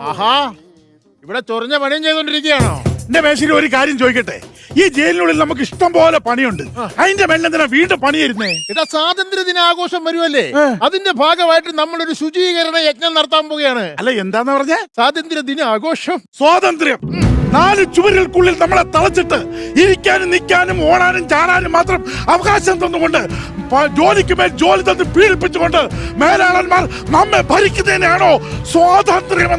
ആഹാ. ഇവിടെ ചൊറിഞ്ഞ പണിയും ചെയ്തോണ്ടിരിക്കുകയാണോ? എന്റെ മേശയിൽ ഒരു കാര്യം ചോദിക്കട്ടെ? ഈ ജയിലിനുള്ളിൽ നമുക്ക് ഇഷ്ടം പോലെ പണിയുണ്ട്. അതിന്റെ മേലെന്തിനാ വീണ്ടും പണിയിരുന്നേ? ഇതാ സ്വാതന്ത്ര്യ ദിനാഘോഷം വരുമല്ലേ? അതിന്റെ ഭാഗമായിട്ട് നമ്മൾ ഒരു ശുചീകരണ യജ്ഞം നടത്താൻ പോവുകയാണ്. അല്ല എന്താന്ന് പറഞ്ഞേ? സ്വാതന്ത്ര്യ ദിനാഘോഷം. സ്വാതന്ത്ര്യം. നാല് ചുവരുകൾക്കുള്ളിൽ നമ്മളെ തളച്ചിട്ട് ഇരിക്കാനും നിൽക്കാനും ഓടാനും ചാടാനും മാത്രം അവകാശം തന്നുകൊണ്ട് ജോലിക്ക് മേൽ ജോലി തന്ന് പീഡിപ്പിച്ചുകൊണ്ട് മേലാളന്മാർ നമ്മെ ഭരിക്കുന്നതിനാണോ സ്വാതന്ത്ര്യം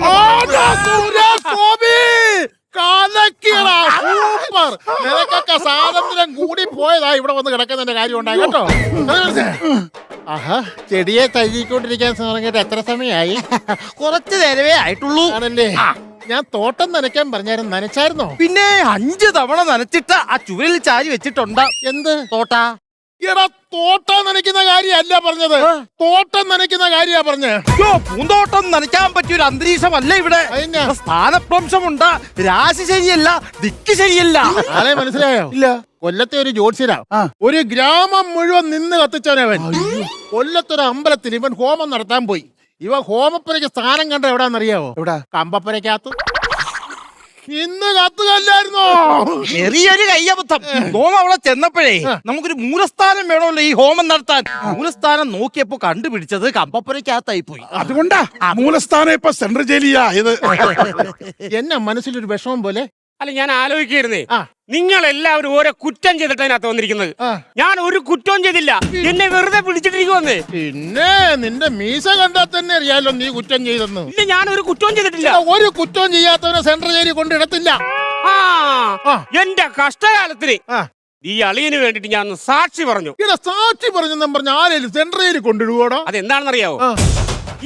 സൂപ്പർ. നിനക്കൊക്കെ സ്വാതന്ത്ര്യം കൂടി പോയതാ ഇവിടെ വന്ന് കിടക്കുന്നതിന്റെ കാര്യം ഉണ്ടായി കേട്ടോ? ആഹാ ചെടിയെ തഴുകിക്കൊണ്ടിരിക്കാൻ തുടങ്ങിയിട്ട് എത്ര സമയമായി? കുറച്ച് നേരമേ ആയിട്ടുള്ളൂ. ആണല്ലേ? ഞാൻ തോട്ടം നനയ്ക്കാൻ പറഞ്ഞായിരുന്നു. നനച്ചായിരുന്നോ? പിന്നെ അഞ്ച് തവണ നനച്ചിട്ട് ആ ചുവരിൽ ചാരി വെച്ചിട്ടുണ്ട്? എന്ത്? തോട്ട. എടാ തോട്ടം നനയ്ക്കുന്ന കാര്യമല്ല പറഞ്ഞത്. തോട്ടം നനയ്ക്കുന്ന കാര്യാ പറഞ്ഞേ. അയ്യോ പൂന്തോട്ടം നനയ്ക്കാൻ പറ്റിയ ഒരു അന്തരീക്ഷമല്ല ഇവിടെ? അതെന്നാ? സ്ഥാനഭ്രംശമുണ്ട് രാശി ശരിയല്ല ദിക്ക് ശരിയല്ല. ആളെ മനസ്സിലായോ? ഇല്ല. കൊല്ലത്തെ ഒരു ജ്യോത്സ്യരാ ആ. ഒരു ഗ്രാമം മുഴുവൻ നിന്ന് കത്തിച്ചവനവൻ. കൊല്ലത്തൊരു അമ്പലത്തിൽ ഇവൻ ഹോമം നടത്താൻ പോയി. ഇവ ഹോമപ്പുരയ്ക്ക് സ്ഥാനം കണ്ട എവിടാന്നറിയാവോ? എവിടാ? കമ്പപ്പുരക്കകത്ത് ഇന്ന് കത്തുകല്ലായിരുന്നോ? ചെറിയൊരു കയ്യബദ്ധം. ഹോമം അവിടെ ചെന്നപ്പോഴേ നമുക്കൊരു മൂലസ്ഥാനം വേണമല്ലോ ഈ ഹോമം നടത്താൻ. മൂലസ്ഥാനം നോക്കിയപ്പോ കണ്ടുപിടിച്ചത് കമ്പപ്പുരക്കകത്തായി പോയി അതുകൊണ്ടാ മൂലസ്ഥാനം ഇപ്പൊ സെൻട്രൽ ജയിലിയാ ഇത്. എന്നെ മനസ്സിലൊരു വിഷമം പോലെ അല്ല ഞാൻ ആലോചിക്കായിരുന്നേ നിങ്ങൾ എല്ലാവരും ഓരോ കുറ്റം ചെയ്തിട്ട് അതിനകത്ത് വന്നിരിക്കുന്നത്. ഞാൻ ഒരു കുറ്റവും ചെയ്തില്ല. എന്നെ വെറുതെ പിടിച്ചിട്ടിരിക്കുവന്നേ. പിന്നെ നിന്റെ മീസ കണ്ടാൽ തന്നെ അറിയാലോ നീ കുറ്റം ചെയ്തെന്ന്. ഇല്ല ഞാൻ ഒരു കുറ്റവും ചെയ്തിട്ടില്ല. ഒരു കുറ്റവും ചെയ്യാത്തവനെ സെൻട്രൽ ജയിലിൽ കൊണ്ടിടത്തില്ല. എന്റെ കഷ്ടകാലത്തിന് ഈ അളിയന് വേണ്ടിട്ട് ഞാൻ സാക്ഷി പറഞ്ഞു. ഇവിടെ സാക്ഷി പറഞ്ഞു പറഞ്ഞ ആരെയും സെൻട്രൽ ജയിലിൽ കൊണ്ടിടുവോടോ അതെന്താണെന്നറിയാവോ? അറിയാവോ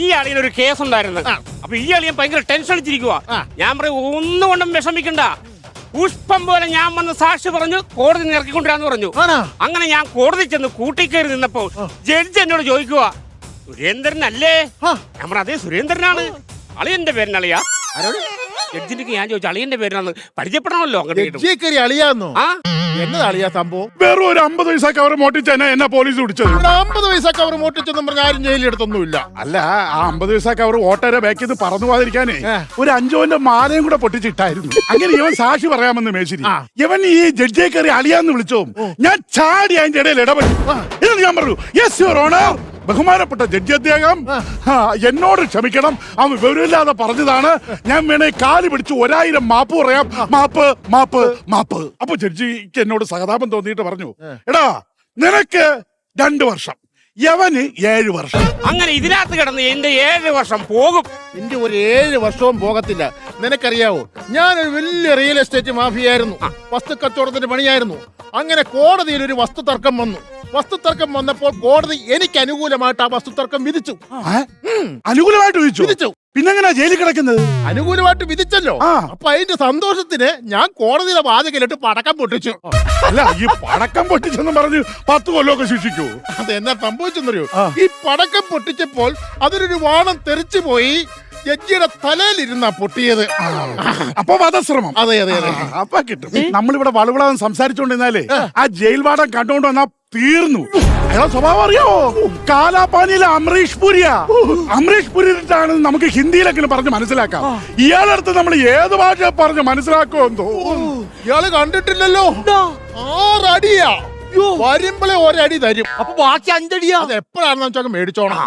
ഈ അളിയന് ഒരു കേസ് ഉണ്ടായിരുന്നു. അപ്പൊ ഈ അളിയൻ ഭയങ്കര ടെൻഷൻ അടിച്ചിരിക്കുക ഞാൻ പറയും ഒന്നുകൊണ്ടും വിഷമിക്കണ്ട. പുഷ്പം പോലെ ഞാൻ വന്ന് സാക്ഷി പറഞ്ഞു കോടതി ഇറക്കിക്കൊണ്ടിരാന്ന് പറഞ്ഞു. ആണാ? അങ്ങനെ ഞാൻ കോടതി ചെന്ന് കൂട്ടിക്കയറി നിന്നപ്പോ ജഡ്ജ് എന്നോട് ചോദിക്കുക സുരേന്ദ്രൻ അല്ലേ ആ. അതേ സുരേന്ദ്രനാണ്. അളിയന്റെ പേരിനളിയാ ആരോട്? ജഡ്ജിന്റെ ഞാൻ ചോദിച്ചു അളിയന്റെ പേരിനാണ് പരിചയപ്പെടണമല്ലോ അങ്ങോട്ട് കയറി അളിയാന്നോ? ആ. എന്നതാ അളിയാ സംഭവം. വെറും ഒരു അമ്പത് പൈസ കവർ മോട്ടിച്ചെന്നെ എന്നെ പോലീസ് പിടിച്ചത്. ഇവിടെ അമ്പത് പൈസ കവർ മോട്ടിച്ചെന്ന് പറഞ്ഞ ആരും ജയിലിൽ എടുത്തൊന്നുമില്ല. അല്ല ആ അമ്പത് പൈസ കവർ ഓട്ടോരെ ബാക്ക് ചെയ്ത് പറന്നു പോകാതിരിക്കാനേ ഒരു അഞ്ചോന്റെ മാലയും കൂടെ പൊട്ടിച്ചിട്ടായിരുന്നു. അങ്ങനെ ഇവൻ സാക്ഷി പറയാമെന്ന് മേശിരി. ഇവൻ ഈ ജഡ്ജിയെ കയറി അളിയാന്ന് വിളിച്ചോ ഞാൻ ചാടി അതിന്റെ ഇടയിൽ ഇടപെട്ടു. ഇത് ഞാൻ പറഞ്ഞു യെസ് യുവർ ഓണർ ബഹുമാനപ്പെട്ട ജഡ്ജി അദ്ദേഹം എന്നോട് ക്ഷമിക്കണം. അവൻ വിവരമില്ലാതെ പറഞ്ഞതാണ്. ഞാൻ വേണേ കാലി പിടിച്ച് ഒരായിരം മാപ്പ് പറയാം. മാപ്പ് മാപ്പ് മാപ്പ്. അപ്പൊ ജഡ്ജിക്ക് എന്നോട് സഹതാപം തോന്നിയിട്ട് പറഞ്ഞു. എടാ നിനക്ക് രണ്ടു വർഷം. യവന് ഏഴ് വർഷം. അങ്ങനെ ഇതിനകത്ത് കിടന്ന് എന്റെ ഏഴ് വർഷം പോകും. എന്റെ ഒരു ഏഴ് വർഷവും പോകത്തില്ല. നിനക്കറിയാവോ? ഞാൻ ഒരു വലിയ റിയൽ എസ്റ്റേറ്റ് മാഫിയായിരുന്നു. വസ്തു കച്ചവടത്തിന്റെ പണിയായിരുന്നു. അങ്ങനെ കോടതിയിൽ ഒരു വസ്തു തർക്കം വന്നു. വസ്തു തർക്കം വന്നപ്പോൾ കോടതി എനിക്ക് അനുകൂലമായിട്ട് ആ വസ്തു തർക്കം വിധിച്ചു അനുകൂലമായിട്ട് വിധിച്ചു. പിന്നെങ്ങനാ ജയിലിൽ കിടക്കുന്നത്? അനുകൂലമായിട്ട് വിധിച്ചല്ലോ. ആ. അപ്പൊ അതിന്റെ സന്തോഷത്തിന് ഞാൻ കോടതിയിലെ വാചകയിലിട്ട് പടക്കം പൊട്ടിച്ചു. അല്ല ഈ പടക്കം പൊട്ടിച്ചെന്ന് പറഞ്ഞ് പത്ത് കൊല്ലമൊക്കെ ശിക്ഷിക്കൂ. അതെന്നാ സംഭവിച്ചെന്നറിയോ? ആ. ഈ പടക്കം പൊട്ടിച്ചപ്പോൾ അതിലൊരു വാണം തെറിച്ചു പോയി ജഡ്ജിയുടെ തലയിലിരുന്നാ പൊട്ടിയത്. അപ്പൊ വധശ്രമം. അതെ അതെ അതെ. ആ, അപ്പൊ കിട്ടും. നമ്മളിവിടെ വളവിളാൻ സംസാരിച്ചോണ്ടിരുന്നാലേ ആ. ജയിൽ വാടം കണ്ടുകൊണ്ട് വന്നാ തീർന്നു. അയാളെ സ്വഭാവം അറിയാവോ? കാലാപാനിയിലെ അമരീഷ് പുരിയ. അമരീഷ് പുരിട്ടാണ് നമുക്ക് ഹിന്ദിയിലൊക്കെ പറഞ്ഞ് മനസ്സിലാക്കാം. ഇയാളടുത്ത് നമ്മൾ ഏത് ഭാഷ പറഞ്ഞ് മനസ്സിലാക്കുമെന്തോ ഇയാൾ കണ്ടിട്ടില്ലല്ലോ. ആറടിയാ. വരുമ്പളെ ഒരടി തരും. അപ്പൊ ബാക്കി അഞ്ചടിയാ? അത് എപ്പോഴാണെന്ന് വെച്ചാൽ മേടിച്ചോണം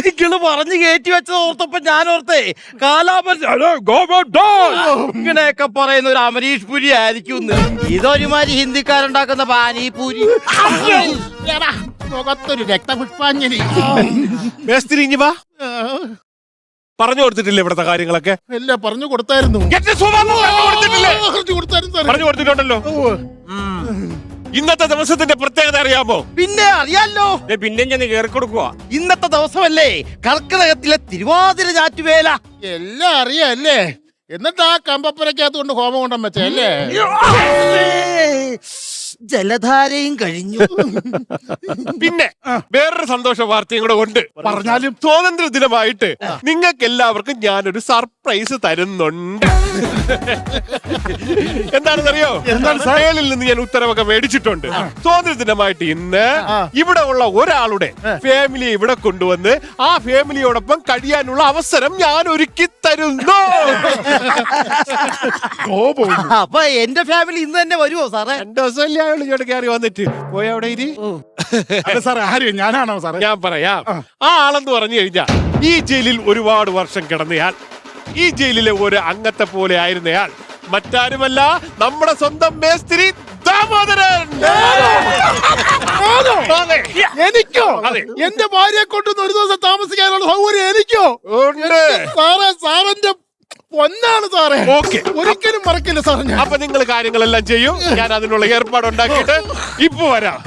നിങ്ങൾ പറഞ്ഞ കയറ്റി വെച്ചത് ഓർത്തപ്പോ ഞാൻ ഓർത്തേ. കാലാപൻ ഇങ്ങനെയൊക്കെ പറയുന്ന ഒരു അമരീഷ് പുരി ആയിരിക്കും ഇതൊരുമാതിരി ഹിന്ദിക്കാരുണ്ടാക്കുന്ന പാനിപൂരി. മുഖത്തൊരു രക്തപുഷ്പാഞ്ജലി. മേസ്തിരി ഇങ്ങ് വാ. പറഞ്ഞു കൊടുത്തിട്ടില്ല ഇവിടുത്തെ കാര്യങ്ങളൊക്കെ? എല്ലാം പറഞ്ഞു കൊടുത്തായിരുന്നു. എന്റെ സ്വഭാവം പറഞ്ഞു കൊടുത്തിട്ടില്ലേ? ആ, പറഞ്ഞു കൊടുത്തായിരുന്നു സാറേ. പറഞ്ഞു കൊടുത്തിട്ടുണ്ടല്ലോ. ഇന്നത്തെ ദിവസത്തിന്റെ പ്രത്യേകത അറിയാമോ? പിന്നെ അറിയാലോ. പിന്നെ പിന്നെയും ചെന്ന് കയറി കൊടുക്കുക ഇന്നത്തെ ദിവസമല്ലേ കർക്കിടകത്തിലെ തിരുവാതിര ഞാറ്റുവേല എല്ലാം അറിയാല്ലേ? എന്നിട്ട് ആ കമ്പപ്പുരക്കകത്ത് കൊണ്ട് ഹോമം കൊണ്ടം വെച്ചേ അല്ലേ ജലധാരയും കഴിഞ്ഞു. പിന്നെ വേറൊരു സന്തോഷ വാർത്തയും കൂടെ ഉണ്ട്. പറഞ്ഞാലും സ്വാതന്ത്ര്യ ദിനമായിട്ട് നിങ്ങൾക്ക് എല്ലാവർക്കും ഞാനൊരു സർപ്രൈസ് തരുന്നുണ്ട്. എന്താണെന്നറിയോ? എന്താണ് സയലിൽ നിന്ന് ഞാൻ ഉത്തരവൊക്കെ മേടിച്ചിട്ടുണ്ട്. സ്വാതന്ത്ര്യ ദിനമായിട്ട് ഇന്ന് ഇവിടെ ഉള്ള ഒരാളുടെ ഫാമിലി ഇവിടെ കൊണ്ടുവന്ന് ആ ഫാമിലിയോടൊപ്പം കഴിയാനുള്ള അവസരം ഞാൻ ഒരുക്കി തരുന്നു അപ്പൊ എന്റെ ഫാമിലി ഇന്ന് തന്നെ വരുമോ സാറേ? രണ്ടു ദിവസമല്ലേ അയാൾ ഇങ്ങോട്ട് കയറി വന്നിട്ട്. പോയി അവിടെ ഇരി. അല്ല സാറേ ആര്? ഞാനാണോ സാറേ? ഞാൻ പറയാം. ആ. ആളെന്ന് പറഞ്ഞു കഴിഞ്ഞാൽ ഈ ജയിലിൽ ഒരുപാട് വർഷം കിടന്നയാൾ ഈ ജയിലിലെ ഒരു അംഗത്തെ പോലെ ആയിരുന്നയാൾ മറ്റാരുമല്ല നമ്മുടെ സ്വന്തം മേസ്തിരി ദാമോദരൻ. അതെ. എനിക്കോ? അതെ. എന്റെ ഭാര്യയെ കൊണ്ടുവന്ന് ഒരു ദിവസം താമസിക്കാനുള്ള സൗകര്യം എനിക്കോ? ഉണ്ട്. സാറേ സാറിന്റെ പൊന്നാണ് സാറേ. ഓക്കെ. ഒരിക്കലും മറക്കില്ല സാർ ഞാൻ. അപ്പൊ നിങ്ങൾ കാര്യങ്ങളെല്ലാം ചെയ്യും. ഞാൻ അതിനുള്ള ഏർപ്പാട് ഉണ്ടാക്കിയിട്ട് ഇപ്പൊ വരാം.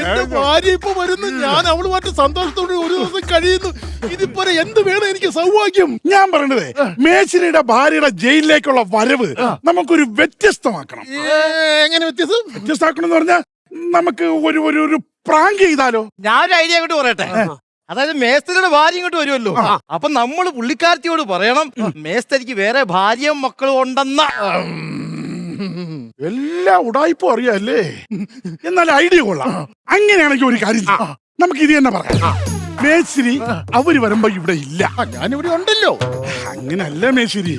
എന്റെ ഭാര്യ ഇപ്പൊ വരുന്നു. ഞാൻ അവളുമായിട്ട് സന്തോഷത്തോടെ ഒരു ദിവസം കഴിയുന്നു. ഇതിപ്പോ എന്ത് വേണം എനിക്ക് സൗഭാഗ്യം? ഞാൻ പറയണത് മേശിരിയുടെ ഭാര്യയുടെ ജയിലിലേക്കുള്ള വരവ് നമുക്കൊരു വ്യത്യസ്തമാക്കണം. എങ്ങനെ വ്യത്യസ്തം? വ്യത്യസ്തമാക്കണം എന്ന് പറഞ്ഞാൽ നമുക്ക് ഒരു ഒരു ഒരു പ്രാങ്ക് ചെയ്താലോ? ഞാൻ ഒരു ഐഡിയ അങ്ങോട്ട് പറയട്ടെ? അതായത് മേസ്തരിയുടെ ഭാര്യ ഇങ്ങോട്ട് വരുമല്ലോ. അപ്പൊ നമ്മൾ പുള്ളിക്കാരത്തിയോട് പറയണം മേസ്തരിക്ക് വേറെ ഭാര്യയും മക്കളും ഉണ്ടെന്ന. എല്ലാ ഉടായ്പും അറിയാല്ലേ എന്നാൽ ഐഡിയ കൊള്ളാം. അങ്ങനെയാണെങ്കിൽ ഒരു കാര്യം. നമുക്ക് ഇത് തന്നെ പറയാം. മേശിരി അവർ വരുമ്പോ ഇവിടെ ഇല്ല. ഞാനിവിടെ ഉണ്ടല്ലോ. അങ്ങനല്ല മേശിരി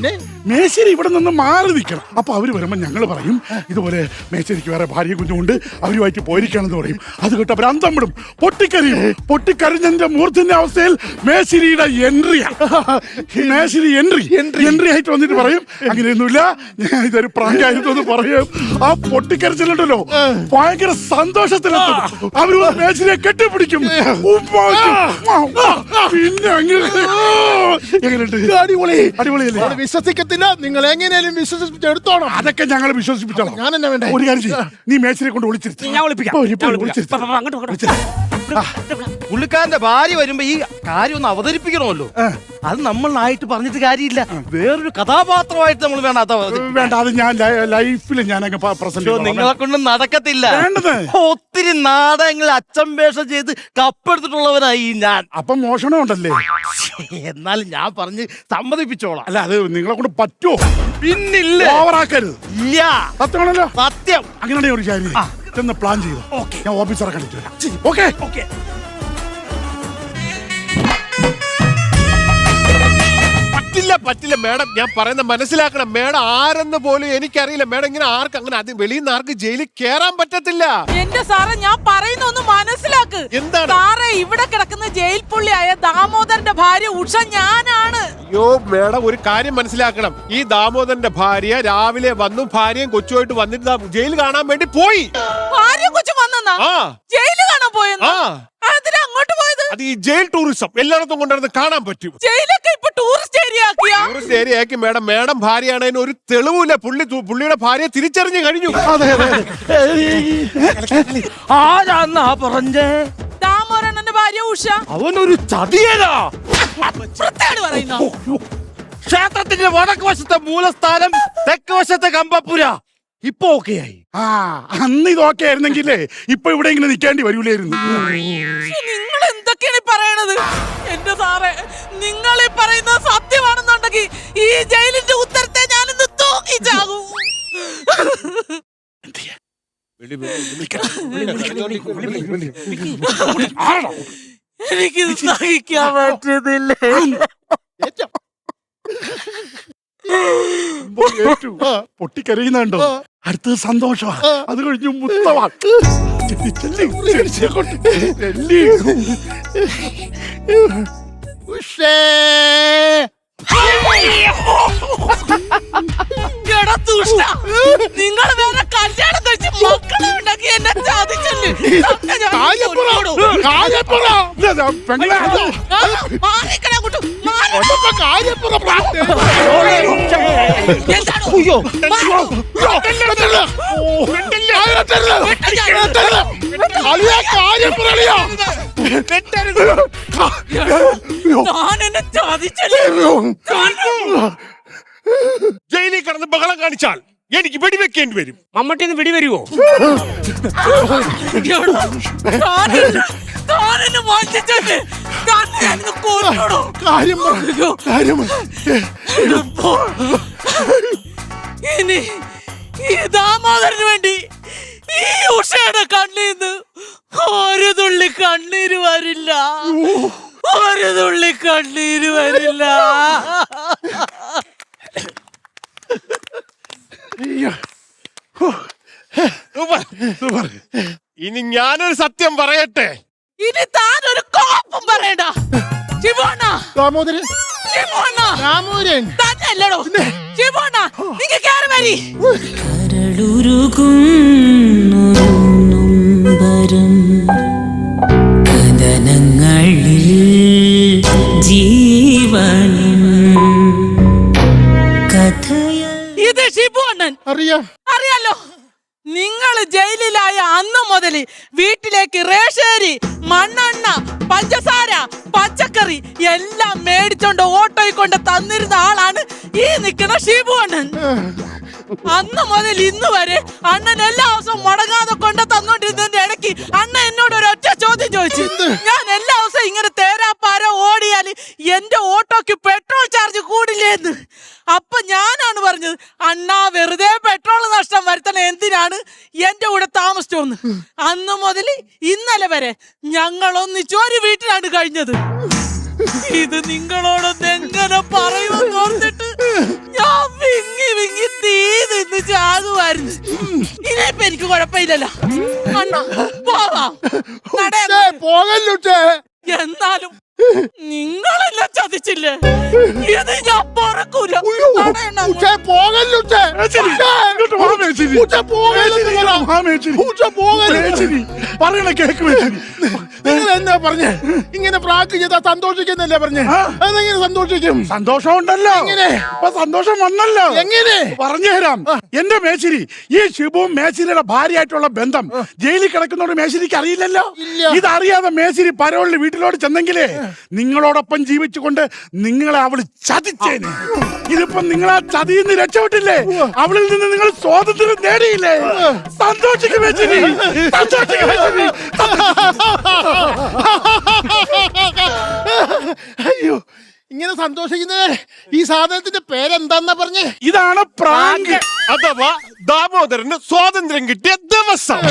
മേശിരി ഇവിടെ നിന്ന് മാറി നിൽക്കണം. അപ്പൊ അവർ വരുമ്പോ ഞങ്ങൾ പറയും ഇതുപോലെ മേശരിക്ക് വേറെ ഭാര്യ കുഞ്ഞുകൊണ്ട് അവരുമായിട്ട് പോയിരിക്കണമെന്ന് പറയും. അത് കേട്ട് അവർ അന്തം വിടും. പൊട്ടിക്കരയും പൊട്ടിക്കരഞ്ഞതിന്റെ മൂർത്തിന്റെ അവസ്ഥയിൽ മേശിരിയുടെ എൻട്രിയാ മേശിരി എൻട്രി എൻട്രി ആയിട്ട് വന്നിട്ട് പറയും അങ്ങനെയൊന്നുമില്ല ഞാൻ ഇതൊരു പ്രാങ്കായിരുന്നു എന്ന് പറയും. ആ പൊട്ടിക്കരച്ചിലുണ്ടല്ലോ ഭയങ്കര സന്തോഷത്തിലെത്തും. അവർ മേശ്ശേരിയെ മേശിരിയെ കെട്ടിപ്പിടിക്കും. പിന്നെ അങ്ങനെ അടിപൊളി. അടിപൊളിയല്ലേ? വിശ്വസിക്കത്തില്ല. നിങ്ങൾ എങ്ങനെയാലും വിശ്വസിപ്പിച്ചെടുത്തോണം അതൊക്കെ ഞങ്ങൾ വിശ്വസിപ്പിച്ചോളാം. ഞാൻ എന്നാ വേണ്ട? ഒരു കാര്യം ചെയ്യ്. നീ മേച്ചിനെ കൊണ്ട് വിളിച്ചിരുത്തി ഞാൻ വിളിപ്പിക്കാം അങ്ങോട്ട് അങ്ങോട്ട്. പുള്ളിക്കാരന്റെ ഭാര്യ വരുമ്പോ ഈ കാര്യം ഒന്ന് അവതരിപ്പിക്കണമല്ലോ. അത് നമ്മളായിട്ട് പറഞ്ഞിട്ട് കാര്യമില്ല. വേറൊരു കഥാപാത്രമായിട്ട് നമ്മൾ വേണം അത് വേണ്ട അത് ഞാൻ ലൈഫിൽ ഞാൻ നിങ്ങളെ കൊണ്ട് നടക്കത്തില്ല. ഒത്തിരി നാടകങ്ങൾ അച്ഛൻ വേഷം ചെയ്ത് കപ്പെടുത്തിട്ടുള്ളവനായി ഞാൻ. അപ്പം മോഷണം ഉണ്ടല്ലേ? എന്നാലും ഞാൻ പറഞ്ഞ് സമ്മതിപ്പിച്ചോളാം. അല്ല അത് നിങ്ങളെ കൊണ്ട് പറ്റുമോ പിന്നില്ല. ഓവറാക്കരുത് ഇല്ല. സത്യമാണല്ലോ? സത്യം. അങ്ങനെയാണെങ്കിൽ ഒരു കാര്യം ചെന്ന് പ്ലാൻ ചെയ്തു. ഞാൻ ഓഫീസറെ കണ്ടിട്ട് വരാം. ഓക്കെ ഓക്കെ പറ്റില്ല പറ്റില്ല. മേഡം ഞാൻ പറയുന്ന മനസ്സിലാക്കണം. മേഡം ആരെന്ന് പോലും എനിക്കറിയില്ല. മേഡം ഇങ്ങനെ ആർക്ക് അങ്ങനെ അത് വെളിയിൽ നിന്ന് ആർക്ക് ജയിലിൽ കേറാൻ പറ്റത്തില്ല. എന്റെ സാറേ ഞാൻ പറയുന്ന ഒന്ന് മനസ്സിലാക്ക്. എന്താണ്? സാറേ ഇവിടെ കിടക്കുന്ന ജയിൽ പുള്ളിയായ ദാമോദരന്റെ ഭാര്യ ഉഷ ഞാനാണ്. അയ്യോ മേഡം ഒരു കാര്യം മനസ്സിലാക്കണം. ഈ ദാമോദരന്റെ ഭാര്യ രാവിലെ വന്നു ഭാര്യയും കൊച്ചുമായിട്ട് വന്നിട്ട് ജയിലിൽ ജയിൽ കാണാൻ വേണ്ടി പോയി. ഭാര്യ കൊച്ചു വന്നെന്നാ? ആ. ജയിൽ കാണാൻ പോയെന്ന്? അങ്ങോട്ട് പോയത്? അത് ഈ ജയിൽ ടൂറിസം എല്ലായിടത്തും കാണാൻ പറ്റും. ജയിലൊക്കെ ഇപ്പൊ ടൂറിസ്റ്റ് ഏരിയ ആക്കിയാ? ടൂറിസ്റ്റ് ഏരിയ ആക്കി മേഡം. മേഡം ഭാര്യയാണതിന് ഒരു തെളിവില്ല പുള്ളി പുള്ളിയുടെ ഭാര്യയെ തിരിച്ചറിഞ്ഞു കഴിഞ്ഞു. അതെ അതെ. ആരാന്നാ പറഞ്ഞേ? ദാമോരണന്റെ ഭാര്യ ഉഷ. അവനൊരു ചതിയേതാ പറയുന്ന ക്ഷേത്രത്തിന്റെ വടക്ക് വശത്തെ മൂലസ്ഥാനം തെക്ക് വശത്തെ കമ്പപ്പുര ഇപ്പൊ ഓക്കെയായി ആ അന്ന് ഇതൊക്കെ ആയിരുന്നെങ്കിലേ ഇപ്പൊ ഇവിടെ ഇങ്ങനെ നിൽക്കേണ്ടി വരൂലായിരുന്നു നിങ്ങൾ എന്തൊക്കെയാണ് ഈ പറയണത് എന്റെ സാറേ നിങ്ങൾ ഈ പറയുന്നത് സത്യമാണെന്നുണ്ടെങ്കിൽ ഈ ജയിലിന്റെ ഉത്തരത്തെ ഞാനിന്ന് തൂക്കിച്ചാകും എനിക്കിത് സഹിക്കാൻ പറ്റുന്നില്ല. പൊട്ടിക്കരയുന്നുണ്ടോ? അടുത്തത് സന്തോഷമാ. അത് കഴിഞ്ഞു മുത്തവാ. ഉഷേ. നിങ്ങൾ വേറെ കല്യാണം കഴിച്ച് മക്കളെ ഉണ്ടാക്കി എന്നെ ചതിച്ചല്ലേ തന്നെ ഞാൻ കാര്യപ്പുറ കൊന്നോടും. കാര്യപ്പുറ ഇല്ല, ഇല്ല, പെങ്ങളെ അതോ. ആ, മാറിക്കടാ അങ്ങോട്ട്, മാറി. ഒന്നപ്പ കാര്യപ്പുറ പ്രാർത്ഥന. എന്താണ്? ജയിലിൽ കിടന്ന് ബഹളം കാണിച്ചാൽ എനിക്ക് വെടിവെക്കേണ്ടി വരും. മമ്മട്ടിന്ന്. കാര്യം പറ. ഇനി ഈ ദാമോദരന് വേണ്ടി ഈ ഉഷയുടെ കണ്ണീന്ന് ഒരു തുള്ളി കണ്ണീര് വരില്ല. ഒരു തുള്ളി കണ്ണീര് വരില്ല. ഇനി ഞാനൊരു സത്യം പറയട്ടെ? ഇനി താനൊരു കോപ്പും പറയണ്ട. ശിവണ്ണ ദാമോദരൻ. ശിവണ്ണ രാമൂരൻ തന്നെയല്ലടോ. ശിവണ്ണ നിങ്ങ കയറി വരി. കരളുരുകുന്നൊരുമ്പരം കഥനങ്ങളിൽ ജീവനും കഥയ ഇത് ഷിബുണ്ണൻ അറിയാം. അറിയാലോ. നിങ്ങൾ ജയിലിലായ അന്ന് മുതൽ വീട്ടിലേക്ക് റേഷേരി മണ്ണെണ്ണ പഞ്ചസാര പച്ചക്കറി എല്ലാം മേടിച്ചോണ്ട് ഓട്ടോയിൽ കൊണ്ട് തന്നിരുന്ന ആളാണ് ഈ നിൽക്കുന്ന ഷിബു അണ്ണൻ. അന്ന് മുതൽ ഇന്ന് വരെ അണ്ണൻ എല്ലാ ദിവസവും മുടങ്ങാതെ കൊണ്ട് തന്നോണ്ടിരുന്നതിന്റെ ഇടയ്ക്ക് തീ നിന്ന് ചാകുമായിരുന്നു. ഇനിയിപ്പൊ എനിക്ക് കുഴപ്പമില്ലല്ലോ. അണ്ണാ പോവാം. നട- പോകല്ലുട്ടേ എന്നാലും നിങ്ങളെല്ലാം ചതിച്ചില്ലേ? ഇത് ഞാൻ പറക്കൂല. പറയണ കേക്ക് മേച്ചിരി. നിങ്ങൾ എന്നാ പറഞ്ഞേ? ഇങ്ങനെ പ്രാക്ക് ചെയ്താ സന്തോഷിക്കുന്നല്ലേ പറഞ്ഞേ? അതെങ്ങനെ സന്തോഷിക്കും? സന്തോഷം ഉണ്ടല്ലോ എങ്ങനെ? ഇപ്പൊ സന്തോഷം വന്നല്ലോ. എങ്ങനെ? പറഞ്ഞുതരാം എന്റെ മേശിരി ഈ ശിവവും മേശിരിയുടെ ഭാര്യയായിട്ടുള്ള ബന്ധം ജയിലിൽ കിടക്കുന്നോട് മേശിരിക്ക് അറിയില്ലല്ലോ. ഇതറിയാതെ മേശിരി പരോളിൽ വീട്ടിലോട്ട് ചെന്നെങ്കിലേ നിങ്ങളോടൊപ്പം ജീവിച്ചുകൊണ്ട് നിങ്ങളെ അവൾ ചതിച്ചേനെ. ഇതിപ്പോ നിങ്ങൾ ആ ചതി രക്ഷപ്പെട്ടില്ലേ? അവളിൽ നിന്ന് നിങ്ങൾ സ്വാതന്ത്ര്യം നേടിയില്ലേ? സന്തോഷിക്കും അയ്യോ ഇങ്ങനെ സന്തോഷിക്കുന്നത് ഈ സാധനത്തിന്റെ പേരെന്താന്നാ പറഞ്ഞേ? ഇതാണ് പ്രാങ്ക്. അഥവാ ദാമോദരന് സ്വാതന്ത്ര്യം കിട്ടിയ ദിവസം.